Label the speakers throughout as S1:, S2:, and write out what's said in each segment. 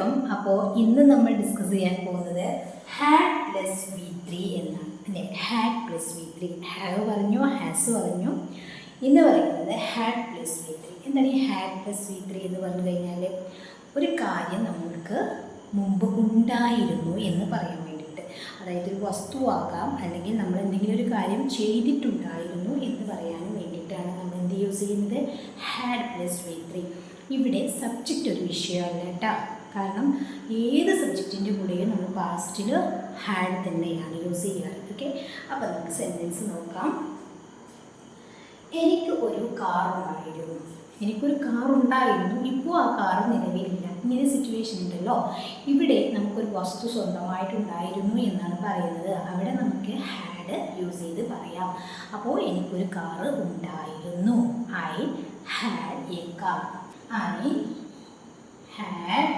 S1: Welcome അപ്പോൾ ഇന്ന് നമ്മൾ ഡിസ്കസ് ചെയ്യാൻ പോകുന്നത് ഹാഡ് പ്ലസ് വി ത്രീ എന്നാണ്. അല്ലേ? Had plus V three have പറഞ്ഞു ഹാസ് പറഞ്ഞു. ഇന്ന് പറയുന്നത് ഹാഡ് പ്ലസ് വി ത്രീ എന്താണ് ഈ ഹാഡ് പ്ലസ് വി ത്രീ എന്ന് പറഞ്ഞു കഴിഞ്ഞാൽ ഒരു കാര്യം നമ്മൾക്ക് മുമ്പ് ഉണ്ടായിരുന്നു എന്ന് പറയാൻ വേണ്ടിയിട്ട്. അതായത് ഒരു വസ്തുവാകാം അല്ലെങ്കിൽ നമ്മൾ എന്തെങ്കിലും ഒരു കാര്യം ചെയ്തിട്ടുണ്ടായിരുന്നു എന്ന് പറയാനും വേണ്ടിയിട്ടാണ് നമ്മൾ എന്ത് യൂസ് ചെയ്യുന്നത്? ഹാഡ് പ്ലസ് വി ത്രീ ഇവിടെ സബ്ജക്റ്റ് ഒരു വിഷയമല്ല കേട്ടോ. കാരണം ഏത് സബ്ജക്റ്റിന്റെ കൂടെയും നമ്മൾ പാസ്റ്റിൽ ഹാഡ് തന്നെയാണ് യൂസ് ചെയ്യാറ് ഓക്കെ അപ്പോൾ നമുക്ക് സെന്റൻസ് നോക്കാം. എനിക്ക് ഒരു കാർ ഉണ്ടായിരുന്നു. എനിക്കൊരു കാർ ഉണ്ടായിരുന്നു. ഇപ്പോൾ ആ കാർ നിലവിലില്ല. ഇങ്ങനെ സിറ്റുവേഷൻ ഉണ്ടല്ലോ. ഇവിടെ നമുക്കൊരു വസ്തു സ്വന്തമായിട്ടുണ്ടായിരുന്നു എന്നാണ് പറയുന്നത്. അവിടെ നമുക്ക് ഹാഡ് യൂസ് ചെയ്ത് പറയാം. അപ്പോൾ എനിക്കൊരു കാർ ഉണ്ടായിരുന്നു. I had a car I had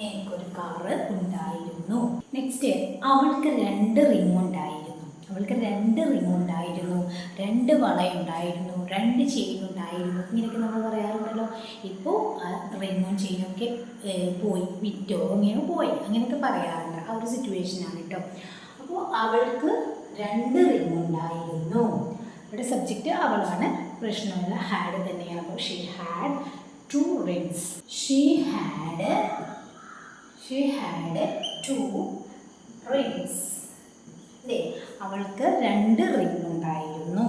S1: എനിക്കൊരു കാറ് ഉണ്ടായിരുന്നു. നെക്സ്റ്റ് അവൾക്ക് രണ്ട് റിങ് ഉണ്ടായിരുന്നു. അവൾക്ക് രണ്ട് റിങ് ഉണ്ടായിരുന്നു. രണ്ട് വളയുണ്ടായിരുന്നു. രണ്ട് ചെയിൻ ഉണ്ടായിരുന്നു. ഇങ്ങനെയൊക്കെ നമ്മൾ പറയാറുണ്ടല്ലോ. ഇപ്പോൾ ആ റിങ്ങും ചെയിനൊക്കെ പോയി. വിറ്റോ? അങ്ങനെയോ പോയി. അങ്ങനെയൊക്കെ പറയാറുണ്ട്. ആ ഒരു സിറ്റുവേഷനാണ് കേട്ടോ അപ്പോൾ അവൾക്ക് രണ്ട് റിങ് ഉണ്ടായിരുന്നു. ഇവിടെ സബ്ജക്റ്റ് അവളാണ്. പ്രശ്നമില്ല. ഹാഡ് തന്നെയാണ് അപ്പോൾ she had two rings she had she had two rings അല്ലേ അവൾക്ക് രണ്ട് റിങ് ഉണ്ടായിരുന്നു.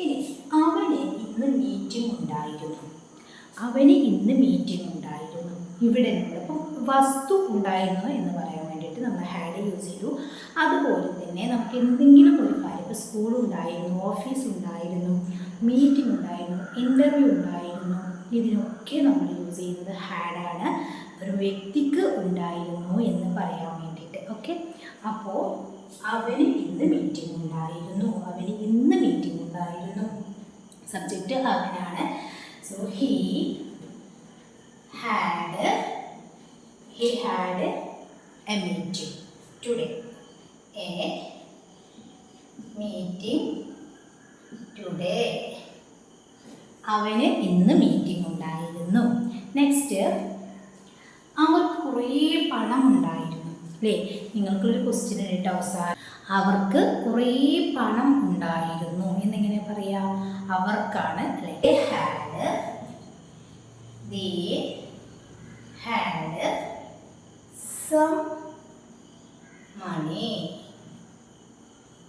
S1: ഇനി അവന് ഇന്ന് മീറ്റിംഗ് ഉണ്ടായിരുന്നു. അവന് ഇന്ന് മീറ്റിംഗ് ഉണ്ടായിരുന്നു. ഇവിടെ നമ്മളിപ്പം വസ്തു ഉണ്ടായിരുന്നു എന്ന് പറയാൻ വേണ്ടിയിട്ട് നമ്മൾ ഹാഡ് യൂസ് ചെയ്തു. അതുപോലെ തന്നെ നമുക്ക് എന്തെങ്കിലും ഒരു കാര്യം ഇപ്പോൾ സ്കൂൾ ഉണ്ടായിരുന്നു ഓഫീസ് ഉണ്ടായിരുന്നു മീറ്റിംഗ് ഉണ്ടായിരുന്നു ഇന്റർവ്യൂ ഉണ്ടായിരുന്നു. ഇതിനൊക്കെ നമ്മൾ യൂസ് ചെയ്യുന്നത് ഹാഡാണ് ഒരു വ്യക്തിക്ക് ഉണ്ടായിരുന്നു എന്ന് പറയാൻ വേണ്ടിയിട്ട് ഓക്കെ അപ്പോൾ അവന് ഇന്ന് മീറ്റിംഗ് ഉണ്ടായിരുന്നു. അവന് ഇന്ന് മീറ്റിംഗ് ഉണ്ടായിരുന്നു. സബ്ജക്റ്റ് അവനാണ് so he had he had a meeting today a meeting today അവന് ഇന്ന് മീറ്റിംഗ് ഉണ്ടായിരുന്നു. നെക്സ്റ്റ് കുറേ പണം ഉണ്ടായിരുന്നു അല്ലേ നിങ്ങൾക്കൊരു ക്വസ്റ്റ്യൻ കേട്ട അവസാനം. അവർക്ക് കുറേ പണം ഉണ്ടായിരുന്നു. എന്നെങ്ങനെ പറയാം? അവർക്കാണ് അല്ലേ? Had they had some money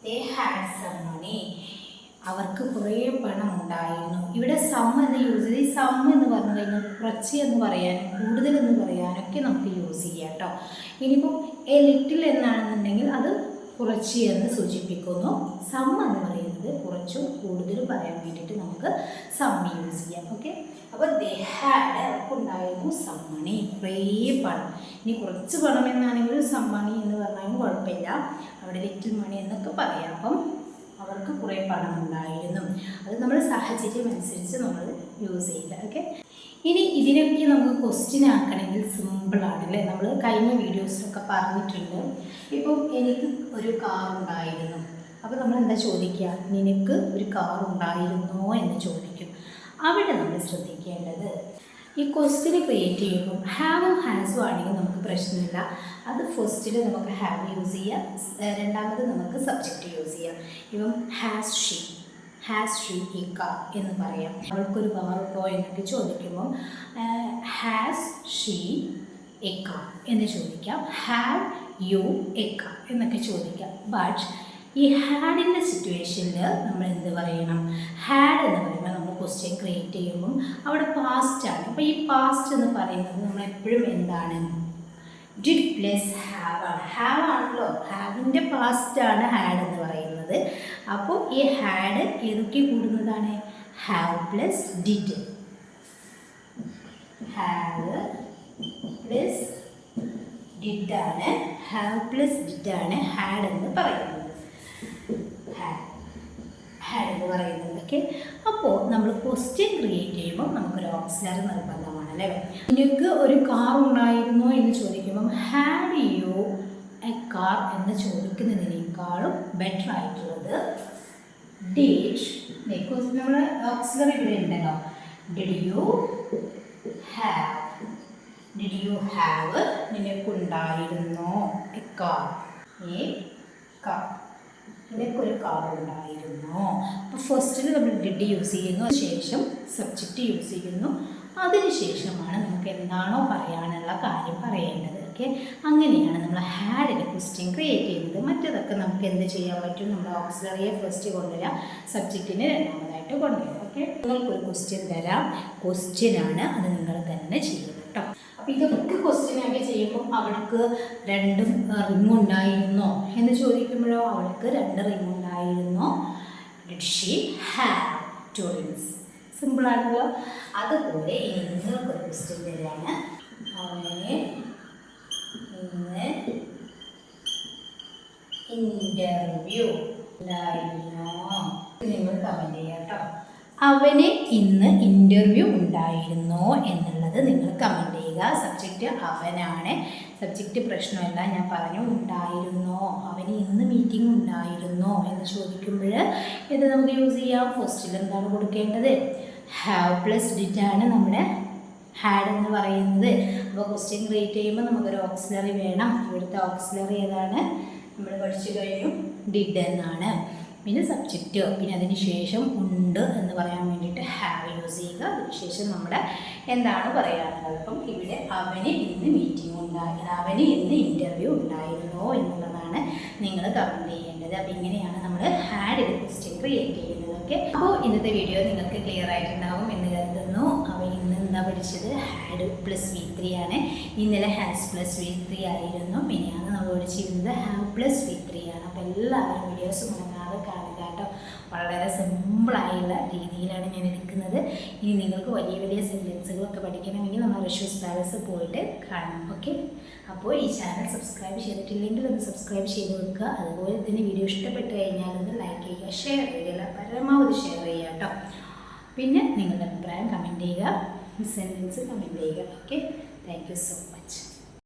S1: they had some money അവർക്ക് കുറേ പണം ഉണ്ടായിരുന്നു ഇവിടെ സം എന്ന് യൂസ് ചെയ്ത് ഈ സം എന്ന് പറഞ്ഞു കഴിഞ്ഞാൽ കുറച്ച് എന്ന് പറയാനും കൂടുതൽ എന്ന് പറയാനൊക്കെ നമുക്ക് യൂസ് ചെയ്യാം കേട്ടോ ഇനിയിപ്പോൾ എ ലിറ്റിൽ എന്നാണെന്നുണ്ടെങ്കിൽ അത് കുറച്ച് എന്ന് സൂചിപ്പിക്കുന്നു. സം എന്ന് പറയുന്നത് കുറച്ചും കൂടുതലും പറയാൻ വേണ്ടിയിട്ട് നമുക്ക് സം യൂസ് ചെയ്യാം. ഓക്കെ അപ്പോൾ ദേ ഹാഡ് അവർക്കുണ്ടായിരുന്നു സമ്മണി മണി കുറേ പണം. ഇനി കുറച്ച് പണം എന്നാണെങ്കിലും സമ്മണി എന്ന് പറഞ്ഞാലും കുഴപ്പമില്ല. അവിടെ ലിറ്റിൽ മണി എന്നൊക്കെ പറയാം. അപ്പം അവർക്ക് കുറെ പണം ഉണ്ടായിരുന്നു അത് നമ്മൾ സാഹചര്യം അനുസരിച്ച് നമ്മൾ യൂസ് ചെയ്യില്ല ഓക്കെ ഇനി ഇതിനൊക്കെ നമുക്ക് ക്വസ്റ്റ്യൻ ആക്കണമെങ്കിൽ സിമ്പിളാണ് അല്ലേ? നമ്മൾ കഴിഞ്ഞ വീഡിയോസിലൊക്കെ പറഞ്ഞിട്ടുണ്ട്. ഇപ്പം എനിക്ക് ഒരു കാർ ഉണ്ടായിരുന്നു. അപ്പോൾ നമ്മൾ എന്താ ചോദിക്കുക? നിനക്ക് ഒരു കാർ ഉണ്ടായിരുന്നോ എന്ന് ചോദിക്കും. അവിടെ നമ്മൾ ശ്രദ്ധിക്കേണ്ടത് ഈ ക്വസ്റ്റ്യൻ ക്രിയേറ്റ് ചെയ്യുമ്പോൾ ഹാവും ഹാസും ആണെങ്കിൽ നമുക്ക് പ്രശ്നമില്ല. അത് ഫസ്റ്റിൽ നമുക്ക് ഹാവ് യൂസ് ചെയ്യാം. രണ്ടാമത് നമുക്ക് സബ്ജക്റ്റ് യൂസ് ചെയ്യാം. ഇപ്പം ഹാസ് ഷീ ഹാസ് ഷീ ഈ കാർ എന്ന് പറയാം. അവൾക്കൊരു പവർ ഉണ്ടോ എന്നൊക്കെ ചോദിക്കുമ്പോൾ ഹാസ് ഷീ എ കാർ എന്ന് ചോദിക്കാം. ഹാവ് യു എ കാർ എന്നൊക്കെ ചോദിക്കാം. ബട്ട് ഈ ഹാഡിന്റെ സിറ്റുവേഷനിൽ നമ്മൾ എന്ത് പറയണം? ഹാഡ് എന്ന് പറയുമ്പോൾ നമ്മൾ ക്വസ്റ്റ്യൻ ക്രിയേറ്റ് ചെയ്യുമ്പം അവിടെ പാസ്റ്റ് ആണ്. അപ്പോൾ ഈ പാസ്റ്റ് എന്ന് പറയുന്നത് നമ്മൾ എപ്പോഴും എന്താണ്? ഡിഡ് പ്ലസ് ഹാവ് ആണ്. ഹാവ് ആണല്ലോ. ഹാവിന്റെ പാസ്റ്റ് ആണ് ഹാഡ് എന്ന് പറയുന്നത്. അപ്പോൾ ഈ ഹാഡ് ഏതൊക്കെ കൂടുന്നതാണ്? Have plus did have plus ഡിഡാണ് have plus ആണ് ഹാഡ് എന്ന് പറയുന്നത്. ഹാഡ് എന്ന് പറയുന്നത് ഓക്കെ അപ്പോൾ നമ്മൾ ക്വസ്റ്റ്യൻ ക്രിയേറ്റ് ചെയ്യുമ്പോൾ നമുക്കൊരു ഓക്സിലറി നിർബന്ധമാണ് അല്ലേ നിങ്ങൾക്ക് ഒരു കാർ ഉണ്ടായിരുന്നോ എന്ന് ചോദിക്കുമ്പം ഹാഡ് യു എ കാർ എന്ന് ചോദിക്കുന്നതിനേക്കാളും ബെറ്റർ ആയിട്ടുള്ളത് ഡിഡ് നമ്മൾ ഓക്സിലറി ഇവിടെ ഉണ്ടല്ലോ. Did you have did you have നിനക്കുണ്ടായിരുന്നോ? A car a car നിനക്കൊരു കാർ ഉണ്ടായിരുന്നു. അപ്പോൾ ഫസ്റ്റിൽ നമ്മൾ ഡിഡ് യൂസ് ചെയ്യുന്നു. ശേഷം സബ്ജക്റ്റ് യൂസ് ചെയ്യുന്നു. അതിനുശേഷമാണ് നമുക്ക് എന്താണോ പറയാനുള്ള കാര്യം പറയേണ്ടത്. ഓക്കെ അങ്ങനെയാണ് നമ്മൾ ഹാഡിന് ക്വസ്റ്റ്യൻ ക്രിയേറ്റ് ചെയ്യുന്നത്. മറ്റതൊക്കെ നമുക്ക് എന്ത് ചെയ്യാൻ പറ്റും? നമ്മൾ ഓക്സിലറിയെ ഫസ്റ്റ് കൊണ്ടുവരാം. സബ്ജക്റ്റിനെ രണ്ടാമതായിട്ട് കൊണ്ടുവരാം. ഓക്കെ നിങ്ങൾക്കൊരു ക്വസ്റ്റ്യൻ തരാം. ക്വസ്റ്റ്യൻ ആണ് അത് നിങ്ങൾ തന്നെ ചെയ്യുക കേട്ടോ. അപ്പോൾ ഇതൊക്കെ ക്വസ്റ്റ്യൻ ആക്കി ചെയ്യുമ്പോൾ അവൾക്ക് രണ്ട് റിംഗ് ഉണ്ടായിരുന്നോ? എന്ന് ചോദിക്കുമ്പോഴോ അവൾക്ക് രണ്ട് റിംഗ് ഉണ്ടായിരുന്നോ? Did she have two rings സിമ്പിളാണല്ലോ അതുപോലെ ഇനി നിങ്ങൾക്കൊരു ക്വസ്റ്റ്യൻ തരാണ്. അവന് ഇന്ന് ഇന്റർവ്യൂ അവന് ഇന്ന് ഇന്റർവ്യൂ ഉണ്ടായിരുന്നോ എന്നുള്ളത് നിങ്ങൾ കമന്റ് ചെയ്യുക സബ്ജക്റ്റ് അവനാണ്. സബ്ജക്റ്റ് പ്രശ്നമല്ല ഞാൻ പറഞ്ഞു. ഉണ്ടായിരുന്നോ? അവന് ഇന്ന് മീറ്റിംഗ് ഉണ്ടായിരുന്നോ? എന്ന് ചോദിക്കുമ്പോൾ ഇത് നമുക്ക് യൂസ് ചെയ്യാം. ഫസ്റ്റിൽ എന്താണ് കൊടുക്കേണ്ടത്? ഹാവ് പ്ലസ് ഡിറ്റാണ് നമ്മുടെ ഹാഡ് എന്ന് പറയുന്നത്. അപ്പോൾ ക്വസ്റ്റ്യൻ ക്രിയേറ്റ് ചെയ്യുമ്പോൾ നമുക്കൊരു ഓക്സിലറി വേണം. ഇവിടുത്തെ ഓക്സിലറി ഏതാണ്? നമ്മൾ പഠിച്ചു കഴിഞ്ഞു. ഡിഡ് എന്നാണ്. പിന്നെ സബ്ജക്റ്റ് പിന്നെ അതിന് ശേഷം ഉണ്ട് എന്ന് പറയാൻ വേണ്ടിയിട്ട് ഹാവ് യൂസ് ചെയ്യുക. അതിനുശേഷം നമ്മുടെ എന്താണ് പറയാനുള്ളത്? അപ്പം ഇവിടെ അവന് ഇന്ന് മീറ്റിംഗ് ഉണ്ടായി അവന് ഇന്ന് ഇന്റർവ്യൂ ഉണ്ടായിരുന്നോ എന്നുള്ളതാണ് നിങ്ങൾ കമന്റ് ചെയ്യേണ്ടത്. അപ്പം ഇങ്ങനെയാണ് നമ്മൾ ഹാഡ് ക്വസ്റ്റ്യൻ ക്രിയേറ്റ് ചെയ്യുന്നത്. ഓക്കെ അപ്പോൾ ഇന്നത്തെ വീഡിയോ നിങ്ങൾക്ക് ക്ലിയർ ആയിട്ടുണ്ടാകും എന്ന് കരുതുന്നു. എന്താ പഠിച്ചത്? ഹാഡ് പ്ലസ് വി ത്രീ ആണ്. ഇന്നലെ ഹാസ് പ്ലസ് വി ത്രീ ആയിരുന്നു. പിന്നെയാണ് നമ്മൾ പഠിച്ചിരുന്നത് ഹാവ് പ്ലസ് വി ത്രീ ആണ്. അപ്പോൾ എല്ലാവരും വീഡിയോസ് മുടങ്ങാതെ കാണുക കേട്ടോ. വളരെ സിമ്പിളായുള്ള രീതിയിലാണ് ഞാൻ എടുക്കുന്നത്. ഇനി നിങ്ങൾക്ക് വലിയ വലിയ സെന്റൻസുകളൊക്കെ പഠിക്കണമെങ്കിൽ നമ്മൾ റിഷ്യൂസ് പാലസ് പോയിട്ട് കാണാം. ഓക്കെ അപ്പോൾ ഈ ചാനൽ സബ്സ്ക്രൈബ് ചെയ്തിട്ടില്ലെങ്കിൽ ഒന്ന് സബ്സ്ക്രൈബ് ചെയ്ത് വെക്കുക. അതുപോലെ തന്നെ വീഡിയോ ഇഷ്ടപ്പെട്ട് കഴിഞ്ഞാൽ ഒന്ന് ലൈക്ക് ചെയ്യുക ഷെയർ ചെയ്യുക പരമാവധി ഷെയർ ചെയ്യുക കേട്ടോ. പിന്നെ നിങ്ങളുടെ അഭിപ്രായം കമന്റ് ചെയ്യുക. സെന്റൻസ് കമന്റ് ചെയ്യുക okay thank you so much